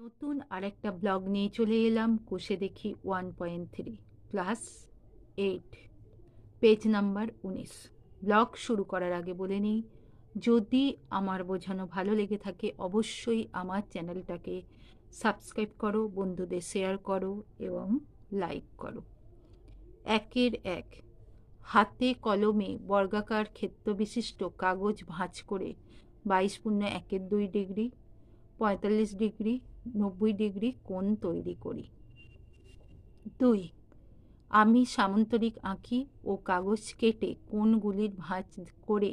নতুন আরেকটা ব্লগ নিয়ে চলে এলাম। কোষে দেখি one point three class eight. Page number উনিশ। ব্লগ শুরু করার আগে বলে নিই, যদি আমার বোঝানো ভালো লেগে থাকে, অবশ্যই আমার চ্যানেলটাকে সাবস্ক্রাইব করো, বন্ধুদের শেয়ার করো এবং লাইক করো। একের এক। হাতে কলমে বর্গাকার ক্ষেত্রবিশিষ্ট কাগজ ভাঁজ করে বাইশ পূর্ণ একের দুই ডিগ্রি পঁয়তাল্লিশ ডিগ্রি, নব্বই ডিগ্রি কোণ তৈরি করি। দুই, আমি সামন্তরিক আঁকি ও কাগজ কেটে কোণগুলির ভাঁজ করে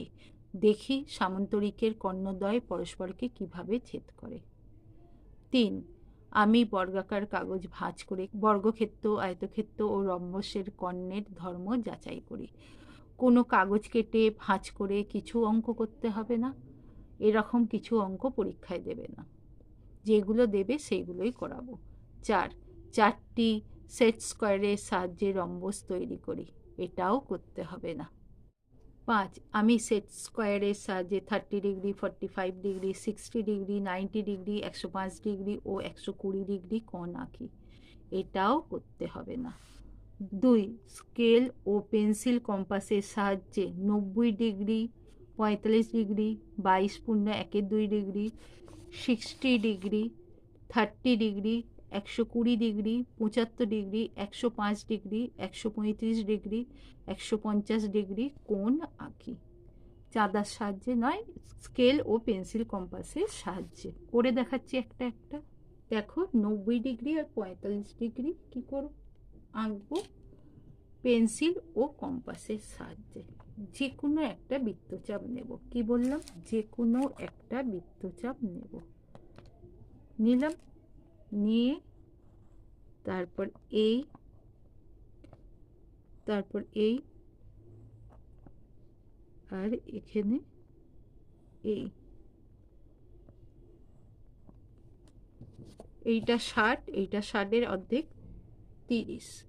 দেখি সামন্তরিকের কর্ণদ্বয় পরস্পরকে কীভাবে ছেদ করে। তিন, আমি বর্গাকার কাগজ ভাঁজ করে বর্গক্ষেত্র, আয়তক্ষেত্র ও রম্বসের কর্ণের ধর্ম যাচাই করি। কোনো কাগজ কেটে ভাঁজ করে কিছু অঙ্ক করতে হবে না। এরকম কিছু অঙ্ক পরীক্ষায় দেবে না। যেগুলো দেবে সেইগুলোই করাবো। চার, চারটি সেট স্কোয়ারের সাহায্যে রম্বস তৈরি করি, এটাও করতে হবে না। পাঁচ, আমি সেট স্কোয়ারের সাহায্যে thirty degree forty five degree sixty degree ninety degree একশো পাঁচ ডিগ্রি ও একশো কুড়ি ডিগ্রি কোণ আঁকি। এটাও করতে হবে না। দুই স্কেল ও পেন্সিল কম্পাসের সাহায্যে নব্বই ডিগ্রি পঁয়তাল্লিশ ডিগ্রি বাইশ পূর্ণ একের দুই degree sixty degree, thirty degree, একশো কুড়ি ডিগ্রি, পঁচাত্তর ডিগ্রি, একশো পাঁচ ডিগ্রি, একশো পঁয়ত্রিশ ডিগ্রি, একশো পঞ্চাশ ডিগ্রি কোণ আঁকি। চাঁদার সাহায্যে নয়, স্কেল ও পেন্সিল কম্পাসের সাহায্যে। করে দেখাচ্ছি একটা একটা। দেখো, নব্বই ডিগ্রি আর পঁয়তাল্লিশ ডিগ্রি কী করো? আঁকবো। পেন্সিল ও কম্পাসের সাহায্যে। যে কোনো একটা বৃত্তচাপ নেব। কি বললাম? যে কোনো একটা বৃত্তচাপ নেব। নিলাম। নিয়ে তারপর এই তারপর এই, আর এখানে এই। এইটা ষাট, এইটা ষাটের অর্ধেক তিরিশ।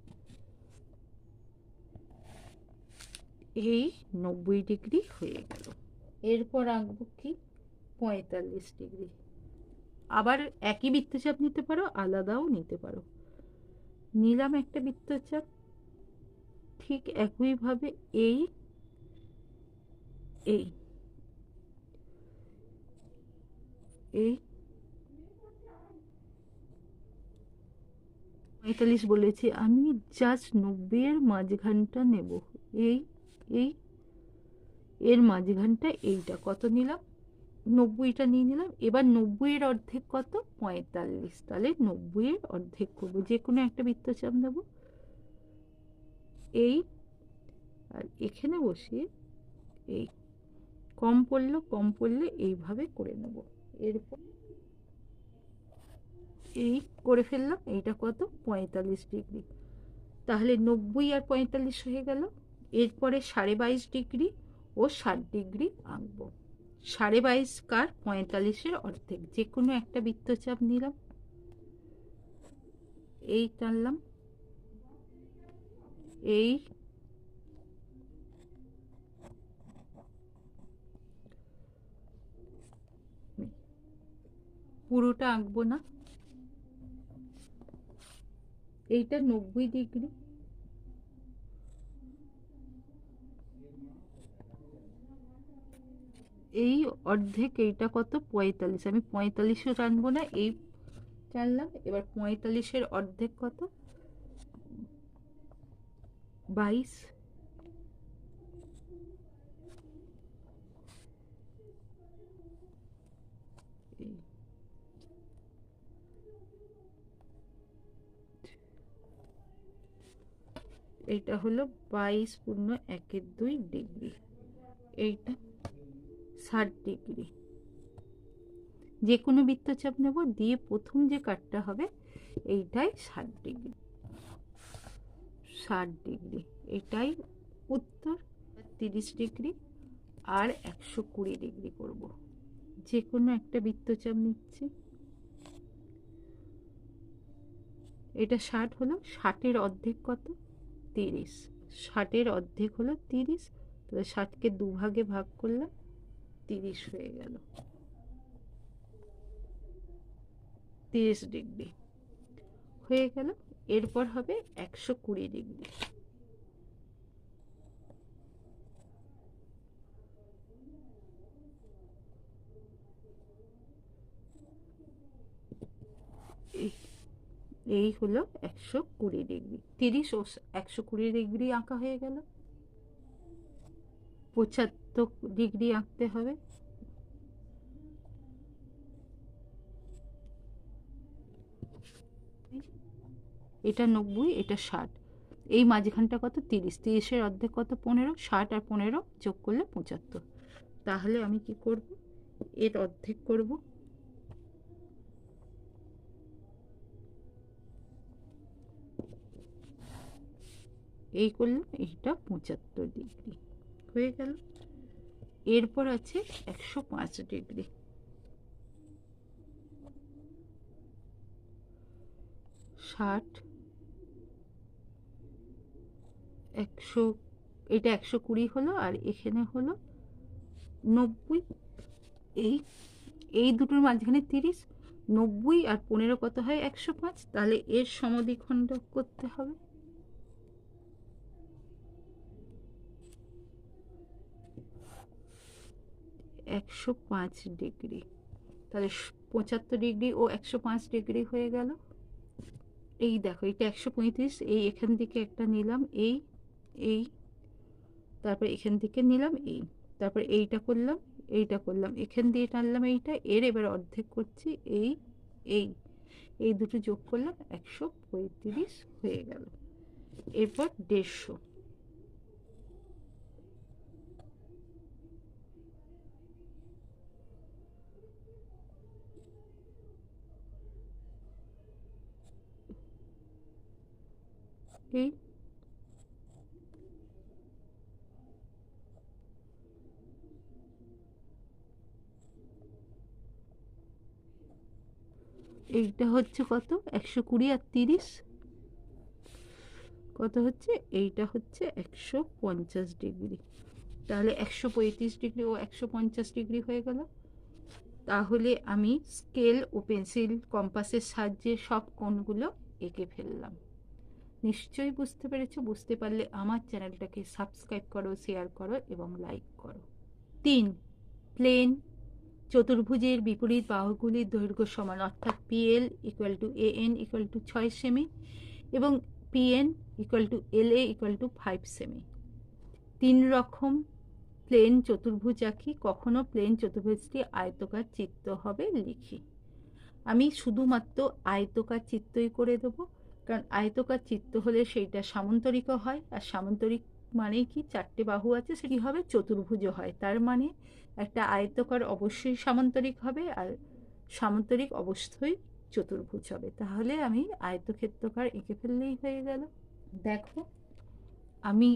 এই নব্বই ডিগ্রি হয়ে গেল। এরপর আঁকবো কি? পঁয়তাল্লিশ ডিগ্রি। আবার একই বৃত্তচাপ নিতে পারো, আলাদাও নিতে পারো। নিলাম একটা বৃত্তচাপ। ঠিক একইভাবে এই এই এই। পঁয়তাল্লিশ বলেছি, আমি জাস্ট নব্বইয়ের মাঝখানটা নেব। এই এই, এর মাঝখানটা এইটা কত নিলাম? নব্বইটা নিয়ে নিলাম। এবার নব্বইয়ের অর্ধেক কত? পঁয়তাল্লিশ। তাহলে নব্বইয়ের অর্ধেক করব। যে কোনো একটা বৃত্তচাপ নেব। এই, আর এখানে বসিয়ে এই, কম পড়ল কম পড়লে এইভাবে করে নেব। এরপর এই করে ফেললাম। এইটা কত? পঁয়তাল্লিশ ডিগ্রি। তাহলে নব্বই আর পঁয়তাল্লিশ হয়ে গেল। এরপরে সাড়ে বাইশ ডিগ্রি ও ষাট ডিগ্রি আঁকবো। সাড়ে বাইশ কার পঁয়তাল্লিশের অর্ধেক, যে কোনো একটা বৃত্তচাপ নিলাম। এই টানলাম। এই পুরোটা আঁকবো না। এইটা নব্বই ডিগ্রি। এই অর্ধেক এইটা কত? পঁয়তাল্লিশ। আমি পঁয়তাল্লিশও টানবো না, এই টানলাম এবার পঁয়তাল্লিশের অর্ধেক কত? বাইশ। এইটা হলো বাইশ পূর্ণ একের দুই ডিগ্রি। এইটা ষাট ডিগ্রি। যে কোনো বৃত্তচাপ নেব, দিয়ে প্রথম যে কাটটা হবে, এইটাই ষাট ডিগ্রি। ষাট ডিগ্রি, এটাই উত্তর, তিরিশ ডিগ্রি, আর একশো কুড়ি ডিগ্রি করব। যে কোনো একটা বৃত্তচাপ নিচ্ছি। এটা ষাট হলো, ষাটের অর্ধেক কত? তিরিশ। ষাটের অর্ধেক হলো তিরিশ, তাহলে ষাটকে দুভাগে ভাগ করলাম তিরিশ হয়ে গেল। তিরিশ ডিগ্রি। হয়ে গেল, এরপর হবে একশো কুড়ি ডিগ্রি। এই হলো একশো কুড়ি ডিগ্রি। তিরিশ ও একশো কুড়ি ডিগ্রি আঁকা হয়ে গেল। পঁচাত্তর ডিগ্রি আঁকতে হবে। এটা নব্বই, এটা ষাট। এই মাঝখানটা কত? তিরিশ। তিরিশের অর্ধেক কত? পনেরো। ষাট আর পনেরো যোগ করলে পঁচাত্তর। তাহলে আমি কি করব? এর অর্ধেক করব। এই করলাম, এইটা পঁচাত্তর ডিগ্রি। হয়ে গেল। এরপর আছে একশো পাঁচ ডিগ্রি। ষাট, একশো, এটা একশো কুড়ি হলো আর এখানে হলো নব্বই। এই এই দুটোর মাঝখানে তিরিশ, নব্বই আর পনেরো কত হয় একশো পাঁচ? তাহলে এর সমদ্বিখণ্ড করতে হবে। একশো পাঁচ ডিগ্রি। তাহলে পঁচাত্তর ডিগ্রি ও একশো পাঁচ ডিগ্রি হয়ে গেল। এই দেখো, এটা একশো পঁয়ত্রিশ, এই এখান থেকে একটা নিলাম, এই এই, তারপর এখান থেকে নিলাম, এই, তারপর এইটা করলাম এইটা করলাম, এখান দিয়ে টানলাম এইটা, এর এবার অর্ধেক করছি, এই এই এই দুটো যোগ করলাম, একশো পঁয়ত্রিশ হয়ে গেল। এরপর দেড়শো। এই এইটা হচ্ছে কত? একশো কুড়ি আর তিরিশ। কত হচ্ছে? এইটা হচ্ছে একশো পঞ্চাশ ডিগ্রি। তাহলে একশো পঁয়ত্রিশ ডিগ্রি ও একশো পঞ্চাশ ডিগ্রি হয়ে গেল। তাহলে আমি স্কেল ও পেন্সিল, কম্পাসের সাহায্যে সব কোণগুলো এঁকে ফেললাম। নিশ্চয়ই বুঝতে পেরেছ, বুঝতে পারলে আমার চ্যানেলটাকে সাবস্ক্রাইব করো শেয়ার করো এবং লাইক করো। তিন প্লেন চতুর্ভুজের বিপরীত বাহুগুলির দৈর্ঘ্য সমান অর্থাৎ PL equal to A N equal to ছয় সেমি এবং PN equal to L A equal to five semi তিন রকম প্লেন চতুর্ভুজ আঁকি, কখনো প্লেন চতুর্ভুজটি আয়তকার চিত্র হবে লিখি। আমি শুধুমাত্র আয়তকার চিত্রই করে দেবো। কারণ আয়তকার চিত্ত হলে সেইটা সামন্তরিকও হয়, আর সামন্তরিক মানে কি চারটে বাহু আছে, সেটি হবে? চতুর্ভুজ হয়। তার মানে একটা আয়তকার অবশ্যই সামান্তরিক হবে, আর সামান্তরিক অবশ্যই চতুর্ভুজ হবে। তাহলে আমি আয়তক্ষেত্রকার এঁকে ফেললেই হয়ে গেল। দেখো, আমি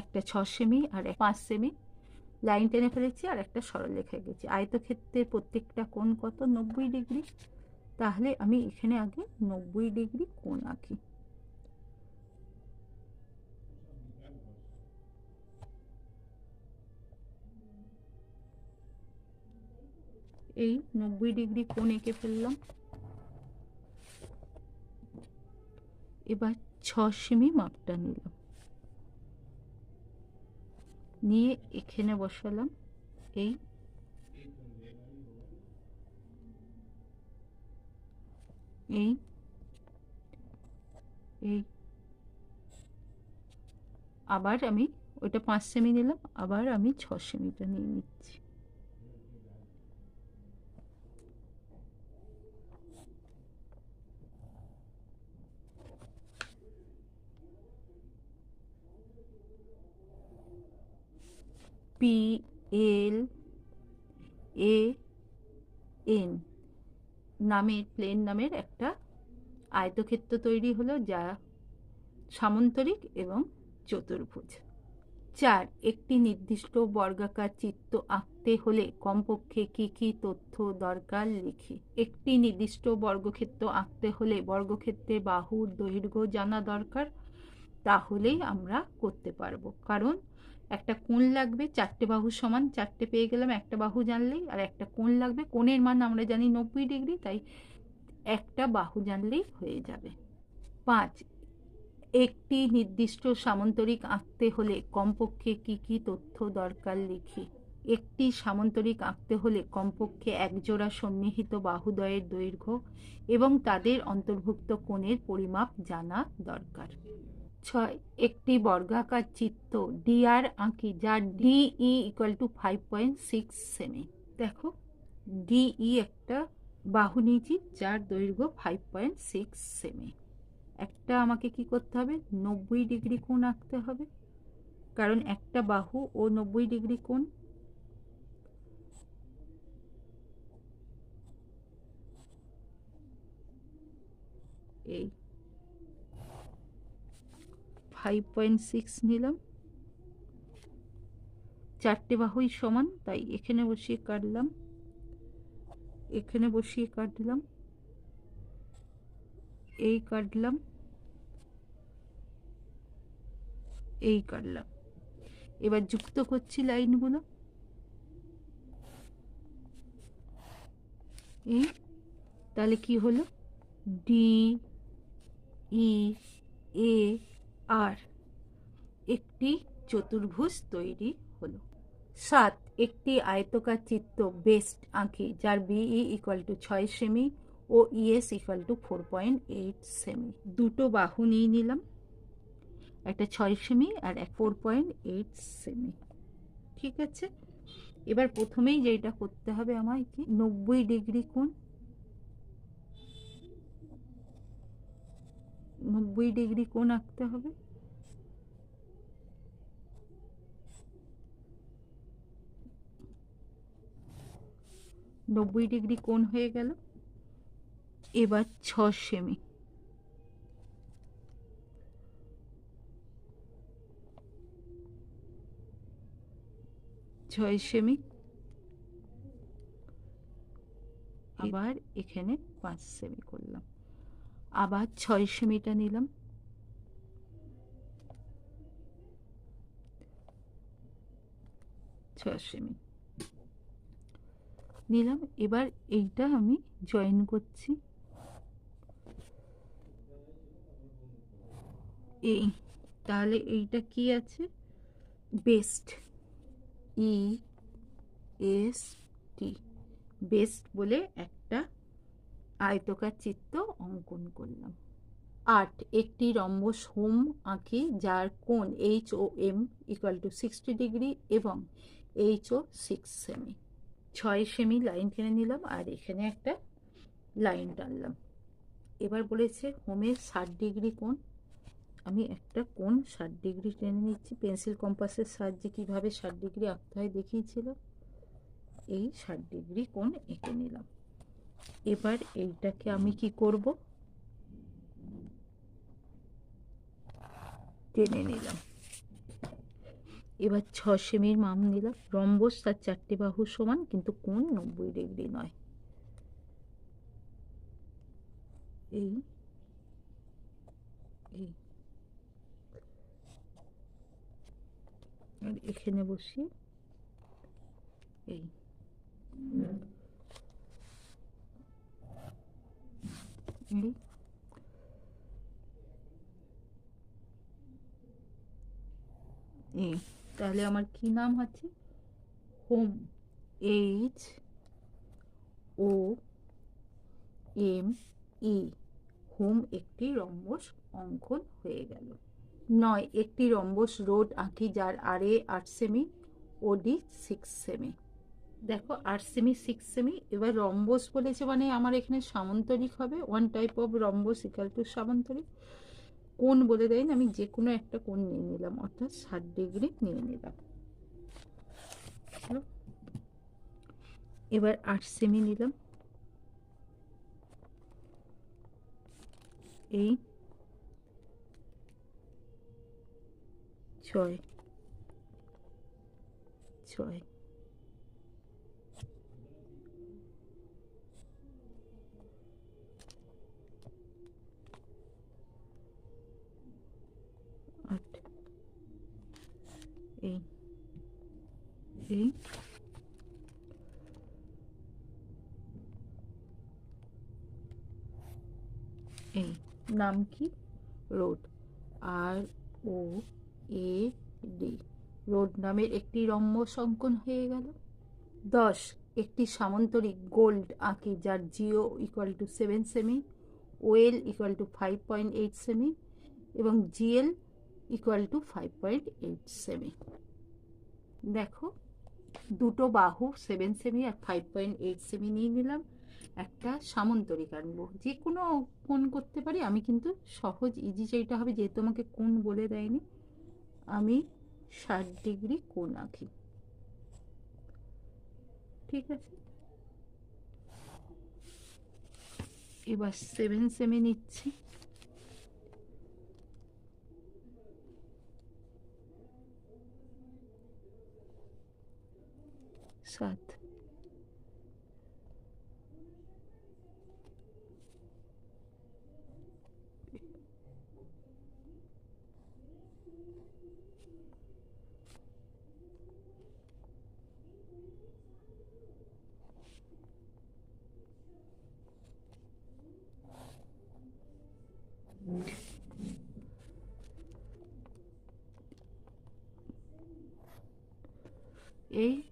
একটা ছ সেমি আর পাঁচ সেমি লাইন টেনে ফেলেছি আর একটা সরল লেখা গেছি আয়তক্ষেত্রের প্রত্যেকটা কোণ কত? নব্বই ডিগ্রি। তাহলে আমি এখানে আগে নব্বই ডিগ্রি কোণ আঁকি। এই নব্বই ডিগ্রি কোণ এঁকে ফেললাম। এবার ছ সেমি মাপটা নিলাম। নিয়ে এখানে বসালাম। এই এই এই। আবার আমি ওইটা পাঁচ সেমি নিলাম, আবার আমি ছ সেমিটা নিয়ে নিচ্ছি। পি এল এ এন নামের প্লেন নামের একটা আয়তক্ষেত্র তৈরি হলো যা সামন্তরিক এবং চতুর্ভুজ। চার, একটি নির্দিষ্ট বর্গাকার চিত্র আঁকতে হলে কমপক্ষে কি কি তথ্য দরকার লিখি। একটি নির্দিষ্ট বর্গক্ষেত্র আঁকতে হলে বর্গক্ষেত্রে বাহুর দৈর্ঘ্য জানা দরকার, তাহলেই আমরা করতে পারব। কারণ একটা কোণ লাগবে চারটে বাহু সমান, চারটে পেয়ে গেলাম একটা বাহু জানলেই, আর একটা কোণ লাগবে, কোণের মান আমরা জানি নব্বই ডিগ্রি, তাই একটা বাহু জানলেই হয়ে যাবে। পাঁচ, একটি নির্দিষ্ট সামন্তরিক আঁকতে হলে কমপক্ষে কি কি তথ্য দরকার লিখি? একটি সামন্তরিক আঁকতে হলে কমপক্ষে একজোড়া সন্নিহিত বাহুদয়ের দৈর্ঘ্য এবং তাদের অন্তর্ভুক্ত কোণের পরিমাপ জানা দরকার। ছয়, একটি বর্গাকার চিত্র ডিআর আঁকি যার DE equal to five point six semi দেখো ডিই একটা বাহু নিয়েছি যার দৈর্ঘ্য ফাইভ পয়েন্ট সিক্স সেমি একটা আমাকে কি করতে হবে? নব্বই ডিগ্রি কোণ আঁকতে হবে। কারণ একটা বাহু ও নব্বই ডিগ্রি কোণ। এই। ফাইভ পয়েন্ট সিক্স নিলাম। চারটে বাহুই সমান, তাই এখানে বসিয়ে কাটলাম। এখানে বসিয়ে কাটলাম। এই কাটলাম। এই কাটলাম। এবার যুক্ত করছি লাইনগুলো। এই তাহলে কি হলো? ডি, ই, এ আর একটি চতুর্ভুজ তৈরি হলো। সাত, একটি আয়তকার চিত্র বেস্ট আঁকি যার বিই ইকুয়াল টু ছয় সেমি ও ES equal to four point eight semi দুটো বাহু নিয়ে নিলাম, একটা ছয় সেমি আর এক ফোর পয়েন্ট এইট সেমি ঠিক আছে? এবার প্রথমেই যেটা করতে হবে আমায় কি? নব্বই ডিগ্রি কোণ নব্বই ডিগ্রি কোণ আঁকতে হবে। নব্বই ডিগ্রি কোণ হয়ে গেল। এবার ছ সেমি। ছয় সেমি। আবার এখানে পাঁচ সেমি করলাম। আবার ছয় সেমিটা নিলাম। ছয় সেমি নিলাম, এবার এইটা আমি জয়েন করছি। এই, তাহলে এইটা কি আছে? Best E S T best বলে একটা আয়তকার চিত্র অঙ্কন করলাম। আট, একটি রম্বস হোম আঁকি যার কোণ H O M equal to sixty degree এবং এইচ ও সিক্স সেমি ছয় সেমি লাইন টেনে নিলাম আর এখানে একটা লাইন টানলাম। এবার বলেছে হোমের ষাট ডিগ্রি কোণ। আমি একটা কোণ ষাট ডিগ্রি টেনে নিচ্ছি। পেন্সিল কম্পাসের সাহায্যে কীভাবে ষাট ডিগ্রি আঁকতে হয় দেখিয়েছিল। এই ষাট ডিগ্রি কোণ এঁকে নিলাম। এবার এইটাকে আমি কি করব? টেনে নিলাম। এবার ছ সেমির মাম নিলাম। রম্বস তার চারটে বাহু সমান, কিন্তু কোন নব্বই ডিগ্রি নয়। এই। এখানে বসি। এই। এই তাহলে আমার কি নাম আছে? Home. H O M E. Home একটি রম্বস অঙ্কন হয়ে গেল। নয় একটি রম্বস রোড আঁকি যার আরে আট সেমি ওডি সিক্স সেমি। দেখো আট সেমি সিক্স সেমি এবার রম্বস বলেছে মানে আমার এখানে সামন্তরিক হবে। One type of rhombus equal to সামন্তরিক। কোন বলে দেয় আমি যে কোনো একটা কোন নিয়ে নিলাম, অর্থাৎ ষাট ডিগ্রি নিয়ে নিলাম। এবার আট সেমি নিলাম। এই ছয় ছয়। নাম কি? Road. R O A D. Road নামের একটি রম্বস অঙ্কন হয়ে গেল। দশ। একটি সামন্তরিক গোল্ড আঁকি যার GO equal to seven semi OL equal to five point eight semi এবং GL equal to five point eight semi দেখো, দুটো বাহু সেভেন সেমি আর ফাইভ পয়েন্ট এইট সেমি নিয়ে নিলাম। একটা সামন্তরিক আনব যে কোনো কোণ করতে পারি, আমি কিন্তু সহজ ইজি যেটা হবে, যেহেতু আমাকে কোণ বলে দেয়নি, আমি ষাট ডিগ্রি কোন আঁকি। ঠিক আছে? এবার সেভেন সেমে নিচ্ছি। সাত। এই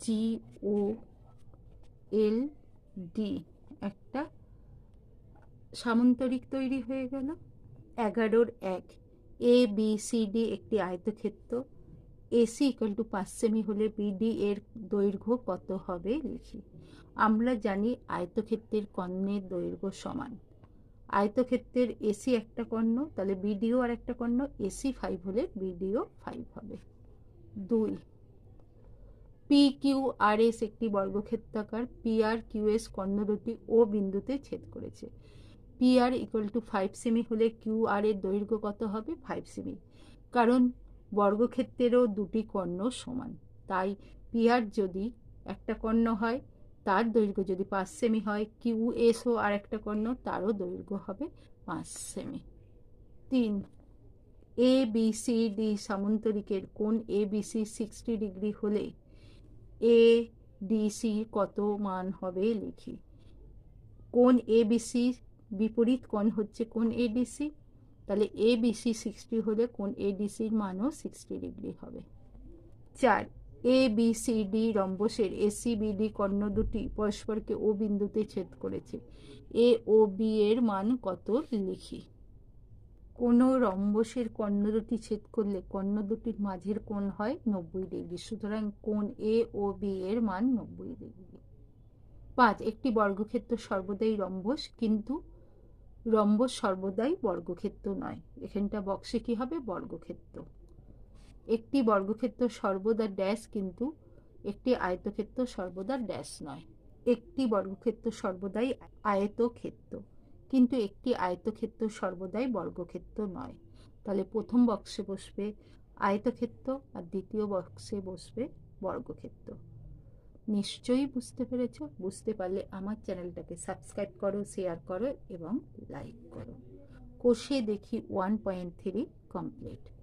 জি ও এল ডি একটা সামন্তরিক তৈরি হয়ে গেল। এগারোর এক। এ বি সি ডি একটি আয়তক্ষেত্র। এসি ইকুয়াল টু পাঁচ সেমি হলে বিডি এর দৈর্ঘ্য কত হবে লিখি। আমরা জানি আয়তক্ষেত্রের কর্ণের দৈর্ঘ্য সমান। আয়তক্ষেত্রের এসি একটা কর্ণ, তাহলে বিডিও আর একটা কর্ণ। এসি ফাইভ হলে বিডিও ফাইভ হবে। দুই। পি কিউ আর এস একটি বর্গক্ষেত্রাকার পি আর কিউ এস কর্ণ দুটি ও বিন্দুতে ছেদ করেছে। P R equal to five semi হলে কিউ আর এর দৈর্ঘ্য কত হবে? ফাইভ সেমি কারণ বর্গক্ষেত্রেরও দুটি কর্ণ সমান। তাই পি আর যদি একটা কর্ণ হয়, তার দৈর্ঘ্য যদি পাঁচ সেমি হয়, কিউ এসও আর একটা কর্ণ, তারও দৈর্ঘ্য হবে পাঁচ সেমি তিন। এ বি সি ডি সামন্তরিকের কোণ A B C sixty degree হলে এ ডিসি কত মান হবে লিখি। কোন এ বিসি বিপরীত? কোণ হচ্ছে কোন এডিসি তাহলে এ বিসি সিক্সটি হলে কোন এডিসির মানও সিক্সটি ডিগ্রি হবে। চার এ বি সি ডি রম্বসের এসি বিডি কর্ণ দুটি পরস্পরকে ও বিন্দুতে ছেদ করেছে। এ ও বি এর মান কত লিখি? কোনো রম্বসের কর্ণ দুটি ছেদ করলে কর্ণ দুটির মাঝের কোণ হয় নব্বই ডিগ্রি। সুতরাং কোণ এ ও বি এর মান নব্বই ডিগ্রি। পাঁচ, একটি বর্গক্ষেত্র সর্বদাই রম্বস, কিন্তু রম্বস সর্বদাই বর্গক্ষেত্র নয়। এখানটা বক্সে কি হবে? বর্গক্ষেত্র। একটি বর্গক্ষেত্র সর্বদা ড্যাশ, কিন্তু একটি আয়তক্ষেত্র সর্বদা ড্যাশ নয়। একটি বর্গক্ষেত্র সর্বদাই আয়তক্ষেত্র। কিন্তু একটি আয়তক্ষেত্র সর্বদাই বর্গক্ষেত্র নয়। তাহলে প্রথম বক্সে বসবে আয়তক্ষেত্র আর দ্বিতীয় বক্সে বসবে বর্গক্ষেত্র। নিশ্চয়ই বুঝতে পেরেছ? বুঝতে পারলে আমার চ্যানেলটাকে সাবস্ক্রাইব করো শেয়ার করো এবং লাইক করো। কোষে দেখি ওয়ান পয়েন্ট থ্রি কমপ্লিট